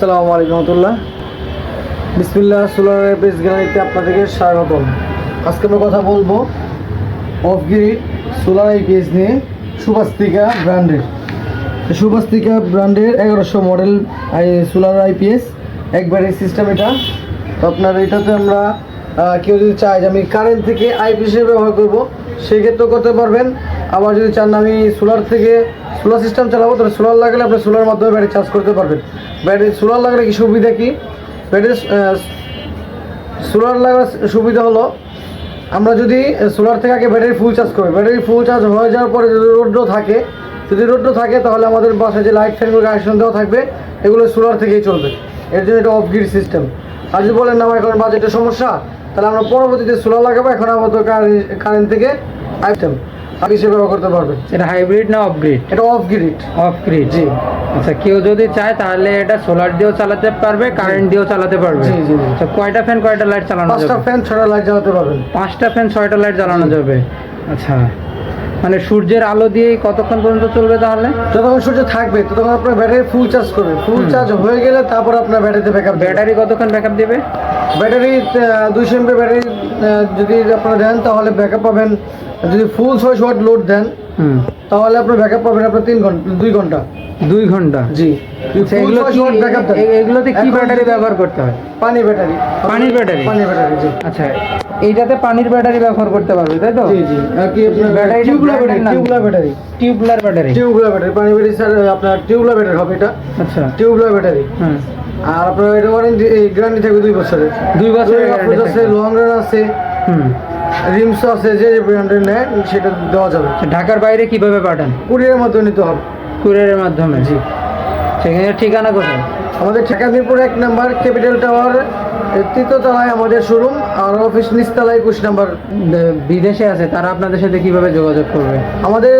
আসসালামু আলাইকুম রহমতুল্লাহ। বিসমিল্লাহ সোলার বেস গ্যালারিতে আপনাদেরকে স্বাগতম। আজকে আমরা কথা বলব অফগিরি সোলার আইপিএস নিয়ে সুভাস্তিকা ব্র্যান্ডের। সুভাস্তিকা ব্র্যান্ডের এগারোশো মডেল সোলার আইপিএস একবারে সিস্টেম এটা। তো আপনার এটাতে আমরা কেউ যদি চায় যে আমি কারেন্ট থেকে আইপিএস ব্যবহার করব সেই ক্ষেত্রেও করতে পারবেন। আবার যদি চান আমি সোলার থেকে সোলার সিস্টেম চালাবো, তাহলে সোলার লাগালে আপনি সোলার মাধ্যমে ব্যাটারি চার্জ করতে পারবেন। ব্যাটারি সোলার লাগালে কি সুবিধা কি? ব্যাটারি সোলার লাগার সুবিধা হলো, আমরা যদি সোলার থেকে আগে ব্যাটারি ফুল চার্জ করি। ব্যাটারি ফুল চার্জ হয়ে যাওয়ার পরে যদি রোডও থাকে, যদি রোডও থাকে, তাহলে আমাদের বাসায় যে লাইট ফ্যানগুলো কানেকশন দেওয়া থাকবে, এগুলো সোলার থেকেই চলবে। এর জন্য এটা অফ গ্রিড সিস্টেম আর যদি বলেন না, আমার এখন বাজেটের সমস্যা, তাহলে আমরা পরবর্তীতে সোলার লাগাবো। এখন আমাদের কারেন্ট থেকে আইটেম সে ব্যবহার করতে পারবে এটা হাইব্রিড না অফ গ্রিড এটা off grid off grid ji. আচ্ছা কেউ যদি চায় তাহলে এটা সোলার দিয়েও চালাতে পারবে কারেন্ট দিয়েও চালাতে পারবে। জি, জি। আচ্ছা কয়টা ফ্যান কয়টা লাইট চালানো পাঁচটা ফ্যান ছটা লাইট জ্বালাতে পারবেন। পাঁচটা ফ্যান ছয়টা লাইট চালানো যাবে। আচ্ছা মানে সূর্যের আলো দিয়েই কতক্ষণ পর্যন্ত চলবে তাহলে? যতক্ষণ সূর্য থাকবে ততক্ষণ আপনার ব্যাটারি ফুল চার্জ করবে। ফুল চার্জ হয়ে গেলে তারপর আপনার ব্যাটারিতে ব্যাকআপ ব্যাটারি কতক্ষণ ব্যাকআপ দিবে? ব্যাটারি দুইশো এমপি ব্যাটারি যদি আপনারা দেন, তাহলে ব্যাকআপ পাবেন। যদি ফুল ছয়শো ওয়াট লোড দেন তাহলে আপনার ব্যাকআপ পাবেন আপনার তিন ঘণ্টা দুই ঘণ্টা। দুই ঘণ্টা? জি। আচ্ছা, এগুলো কি ব্যাকআপ দেন? এগুলোতে কি ব্যাটারি ব্যবহার করতে হয়? পানি ব্যাটারি। পানির ব্যাটারি? পানি ব্যাটারি জি। আচ্ছা এইটাতে পানির ব্যাটারি ব্যবহার করতে পারবে তাই তো? জি জি। আর কি আপনার ব্যাটারিটা tubular battery tubular battery. Tubular battery. Tubular battery পানি ব্যাটারি স্যার আপনার টিউবুলার ব্যাটারি হবে এটা। আচ্ছা। Tubular battery. হুম। আর আপনার এটা ওয়ারেন্টি গ্যারান্টি থাকবে দুই বছরের। দুই বছরের লং রান আছে। হুম। রিমস আছে যে ব্র্যান্ডের নেয় সেটা দেওয়া যাবে। ঢাকার বাইরে কীভাবে পাঠান? কুরিয়ারের মাধ্যমে নিতে হবে। কুরিয়ারের মাধ্যমে? জি। সেখানে ঠিকানা কোথায়? আমাদের ঢাকা মিরপুর এক নাম্বার ক্যাপিটাল টাওয়ার তৃতীয়তলায় আমাদের শোরুম আর অফিস নিচতলায় একুশ নাম্বার। বিদেশে আছে তারা আপনাদের সাথে কীভাবে যোগাযোগ করবে? আমাদের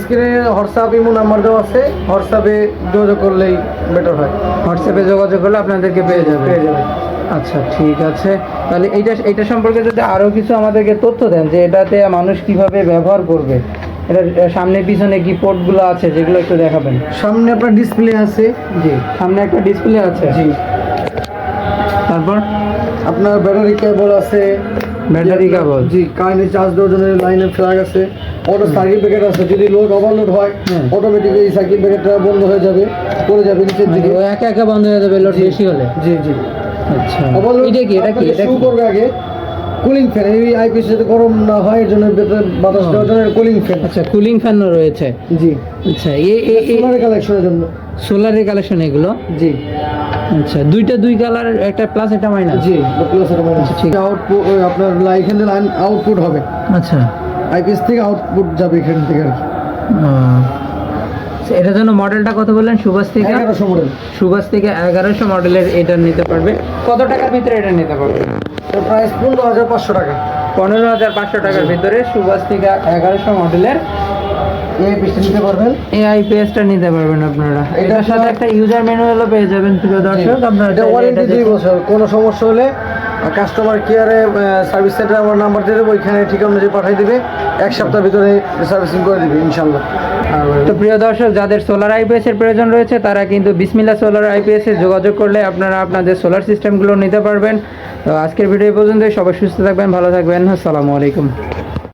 স্ক্রিনে হোয়াটসঅ্যাপ ইমো নাম্বার দেওয়া আছে। হোয়াটসঅ্যাপে যোগাযোগ করলেই বেটার হয়। হোয়াটসঅ্যাপে যোগাযোগ করলে আপনাদেরকে পেয়ে যাবে। পেয়ে যাবে। আচ্ছা ঠিক আছে। তাহলে এইটা এইটা সম্পর্কে যদি আরও কিছু আমাদেরকে তথ্য দেন যে এটাতে মানুষ কীভাবে ব্যবহার করবে। এটা সামনে পিছনে কি পোর্টগুলো আছে যেগুলো একটু দেখাবেন? সামনে আপনার ডিসপ্লে আছে। জি সামনে একটা ডিসপ্লে আছে। জি। তারপর? আপনার ব্যাটারি কেবল আছে। ব্যাটারি কেবল জি কারেন্টে চার্জ দেওয়ার জন্য লাইনের ফ্ল্যাগ আছে। অটো সার্কিট ব্রেকার আছে। যদি লোড ওভারলোড হয় হুম। অটোমেটিকলি এই সার্কিট ব্রেকারটা বন্ধ হয়ে যাবে পড়ে যাবে নিচের দিকে। ও একা একা বন্ধ হয়ে যাবে লোড বেশি হলে। জি জি। আচ্ছা। এটা কি এটা কি এটা শুরু করবে আগে কুলিং ফ্যান এই আইপিএস যাতে গরম না হয় এর জন্য ভেতরে বাতাস দেওয়ার জন্য কুলিং ফ্যান। আচ্ছা কুলিং ফ্যানও রয়েছে। জি। আচ্ছা এই সোলারের কালেকশনের জন্য। সোলারের কালেকশন এগুলো? জি। আচ্ছা দুইটা দুই কালার একটা প্লাস একটা মাইনাস জি প্লাস এটা মাইনাস ঠিক। আউটপুট আপনার লা- এখান থেকে লাইন আউটপুট হবে। আচ্ছা। আইপিএস থেকে আউটপুট যাবে এখান থেকে আর কি ও। এটা জন্য মডেলটা কত বললেন? সুভাষ থেকে? মডেল। সুভাষ থেকে এগারোশো মডেলের এটা নিতে পারবে। কত টাকার ভিতরে এটা নিতে পারবে? প্রাইস পনেরো হাজার পাঁচশো টাকা। পনেরো হাজার পাঁচশো টাকার ভিতরে সুভাষ থেকে এগারোশো মডেলের নিতে পারবেন? নিতে আপনারা। এটার সাথে একটা ইউজার ম্যানুয়ালও পেয়ে যাবেন প্রিয় দর্শক। আপনারা এটা ওয়ারেন্টি দুই বছর। কোনো সমস্যা হলে কাস্টমার কেয়ারে সার্ভিস সেন্টারে আমার নাম্বার দিয়ে দেবো ওইখানে ঠিক অনুযায়ী পাঠিয়ে দিবে। এক সপ্তাহের ভিতরে সার্ভিসিং করে দিবে ইনশাল্লাহ। তো প্রিয় দর্শক, যাদের সোলার আইপিএস এর প্রয়োজন রয়েছে, তারা কিন্তু বিসমিল্লা সোলার আইপিএস এ যোগাযোগ করলে আপনারা আপনাদের সোলার সিস্টেমগুলো নিতে পারবেন। তো আজকের ভিডিও পর্যন্ত সবাই সুস্থ থাকবেন, ভালো থাকবেন। আসসালামু আলাইকুম।